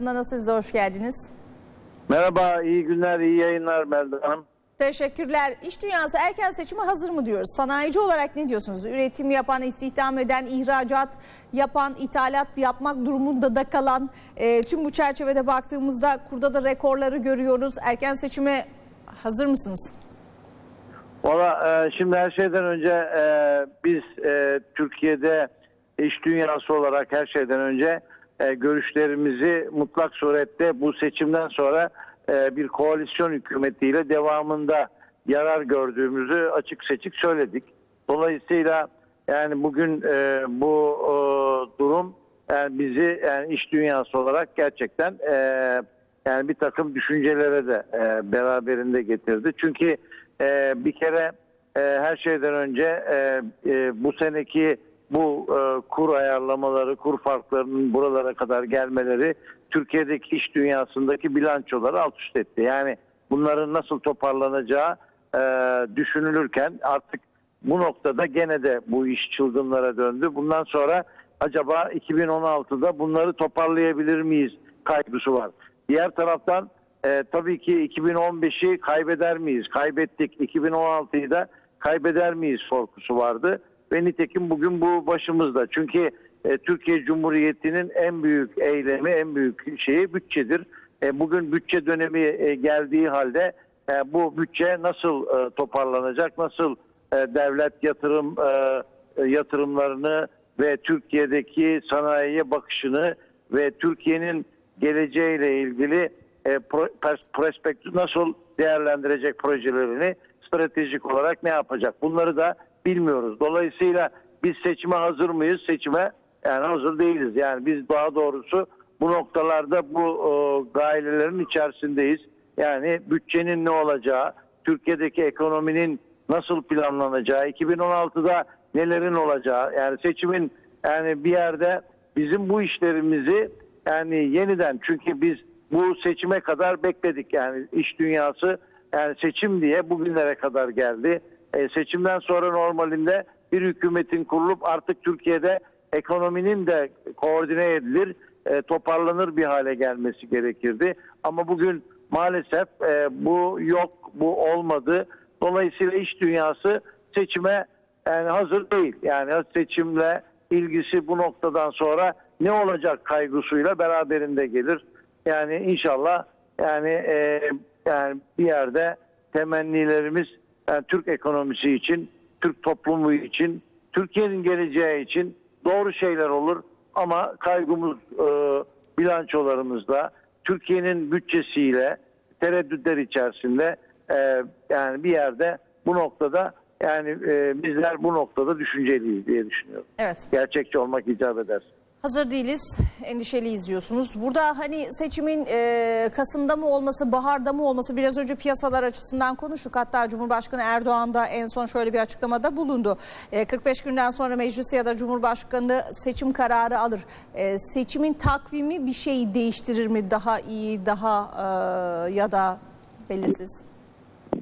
Siz de hoş geldiniz. Merhaba, iyi günler, iyi yayınlar Melda Hanım. Teşekkürler. İş dünyası erken seçime hazır mı diyoruz? Sanayici olarak ne diyorsunuz? Üretim yapan, istihdam eden, ihracat yapan, ithalat yapmak durumunda da kalan e, tüm bu çerçevede baktığımızda kurda da rekorları görüyoruz. Erken seçime hazır mısınız? Valla e, şimdi her şeyden önce e, biz e, Türkiye'de iş dünyası olarak her şeyden önce e, görüşlerimizi mutlak surette bu seçimden sonra e, bir koalisyon hükümetiyle devamında yarar gördüğümüzü açık seçik söyledik. Dolayısıyla yani bugün e, bu durum yani bizi yani iş dünyası olarak gerçekten yani bir takım düşüncelere de beraberinde getirdi. Çünkü bir kere her şeyden önce bu seneki bu e, kur ayarlamaları, kur farklarının buralara kadar gelmeleri Türkiye'deki iş dünyasındaki bilançoları alt üst etti. Yani bunların nasıl toparlanacağı e, düşünülürken artık bu noktada gene de bu iş çılgınlara döndü. Bundan sonra acaba 2016'da bunları toparlayabilir miyiz kaygısı var. Diğer taraftan e, tabii ki 2015'i kaybeder miyiz? Kaybettik. 2016'yı da kaybeder miyiz korkusu vardı. Ve nitekim bugün bu başımızda. Çünkü e, Türkiye Cumhuriyeti'nin en büyük eylemi, en büyük şeyi bütçedir. E, bugün bütçe dönemi e, geldiği halde e, bu bütçe nasıl e, toparlanacak? Nasıl e, devlet yatırım e, e, yatırımlarını ve Türkiye'deki sanayiye bakışını ve Türkiye'nin geleceğiyle ilgili e, pro, pers- prospektif nasıl değerlendirecek projelerini stratejik olarak ne yapacak? Bunları da bilmiyoruz. Dolayısıyla biz seçime hazır mıyız? Seçime yani hazır değiliz. Yani biz daha doğrusu bu noktalarda bu e, gailelerin içerisindeyiz. Yani bütçenin ne olacağı, Türkiye'deki ekonominin nasıl planlanacağı, 2016'da nelerin olacağı, yani seçimin yani bir yerde bizim bu işlerimizi yani yeniden çünkü biz bu seçime kadar bekledik yani iş dünyası yani seçim diye bugünlere kadar geldi. E, seçimden sonra normalinde bir hükümetin kurulup artık Türkiye'de ekonominin de koordine edilir, e, toparlanır bir hale gelmesi gerekirdi. Ama bugün maalesef e, bu yok, bu olmadı. Dolayısıyla iş dünyası seçime yani hazır değil. Yani seçimle ilgisi bu noktadan sonra ne olacak kaygısıyla beraberinde gelir. Yani inşallah yani e, yani bir yerde temennilerimiz yani Türk ekonomisi için, Türk toplumu için, Türkiye'nin geleceği için doğru şeyler olur. Ama kaygımız e, bilançolarımızda Türkiye'nin bütçesiyle tereddütler içerisinde e, yani bir yerde bu noktada yani e, bizler bu noktada düşünceliyiz diye düşünüyorum. Evet. Gerçekçi olmak icap eder. Hazır değiliz, endişeliyiz diyorsunuz. Burada hani seçimin e, Kasım'da mı olması, baharda mı olması biraz önce piyasalar açısından konuştuk. Hatta Cumhurbaşkanı Erdoğan da en son şöyle bir açıklamada bulundu. E, 45 günden sonra meclis ya da Cumhurbaşkanı seçim kararı alır. E, seçimin takvimi bir şeyi değiştirir mi? Daha iyi, daha e, ya da belirsiz.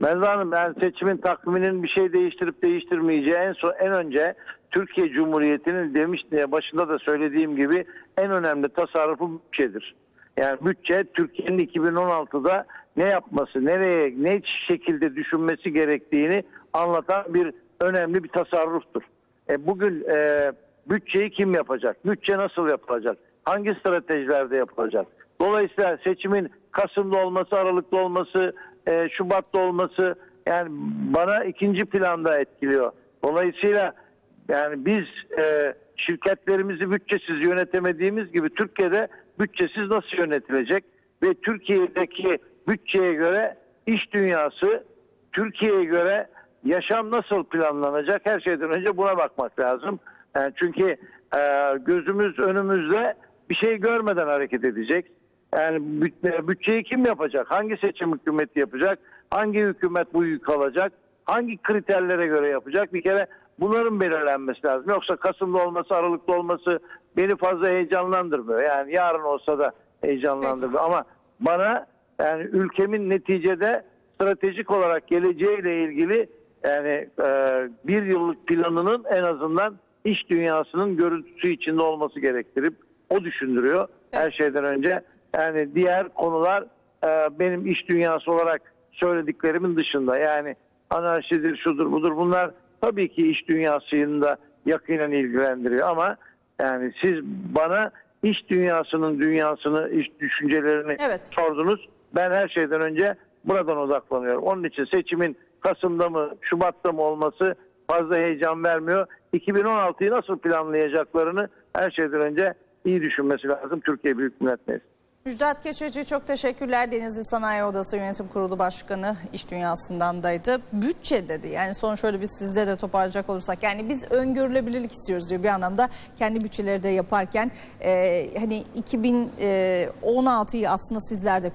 Melda Hanım ben seçimin takviminin bir şey değiştirip değiştirmeyeceği en son en önce Türkiye Cumhuriyeti'nin demiş başında da söylediğim gibi en önemli tasarrufu bütçedir. Yani bütçe Türkiye'nin 2016'da ne yapması, nereye, ne şekilde düşünmesi gerektiğini anlatan bir önemli bir tasarruftur. E, bugün e, bütçeyi kim yapacak? Bütçe nasıl yapılacak? Hangi stratejilerde yapılacak? Dolayısıyla seçimin Kasım'da olması, Aralık'ta olması, e, Şubat'ta olması yani bana ikinci planda etkiliyor. Dolayısıyla yani biz e, şirketlerimizi bütçesiz yönetemediğimiz gibi Türkiye'de bütçesiz nasıl yönetilecek ve Türkiye'deki bütçeye göre iş dünyası Türkiye'ye göre yaşam nasıl planlanacak her şeyden önce buna bakmak lazım. Yani çünkü e, gözümüz önümüzde bir şey görmeden hareket edecek. Yani büt- bütçeyi kim yapacak? Hangi seçim hükümeti yapacak? Hangi hükümet bu yük alacak? Hangi kriterlere göre yapacak? Bir kere bunların belirlenmesi lazım. Yoksa Kasım'da olması, Aralık'ta olması beni fazla heyecanlandırmıyor. Yani yarın olsa da heyecanlandırmıyor. Ama bana yani ülkemin neticede stratejik olarak geleceğiyle ilgili yani e, bir yıllık planının en azından iş dünyasının görüntüsü içinde olması gerektirip o düşündürüyor. Her şeyden önce Yani diğer konular e, benim iş dünyası olarak söylediklerimin dışında. Yani anarşidir, şudur, budur bunlar tabii ki iş dünyasını da yakinen ilgilendiriyor ama yani siz bana iş dünyasının dünyasını, iş düşüncelerini Evet. sordunuz. Ben her şeyden önce buradan odaklanıyorum. Onun için seçimin Kasım'da mı, Şubat'ta mı olması fazla heyecan vermiyor. 2016'yı nasıl planlayacaklarını her şeyden önce iyi düşünmesi lazım Türkiye Büyük Millet Meclisi. Müjdat Keçeci çok teşekkürler. Denizli Sanayi Odası Yönetim Kurulu Başkanı iş dünyasındandaydı. Bütçe dedi. Yani son şöyle bir sizde de toparlayacak olursak. Yani biz öngörülebilirlik istiyoruz diyor bir anlamda. Kendi bütçeleri de yaparken e, hani 2016'yı aslında sizler de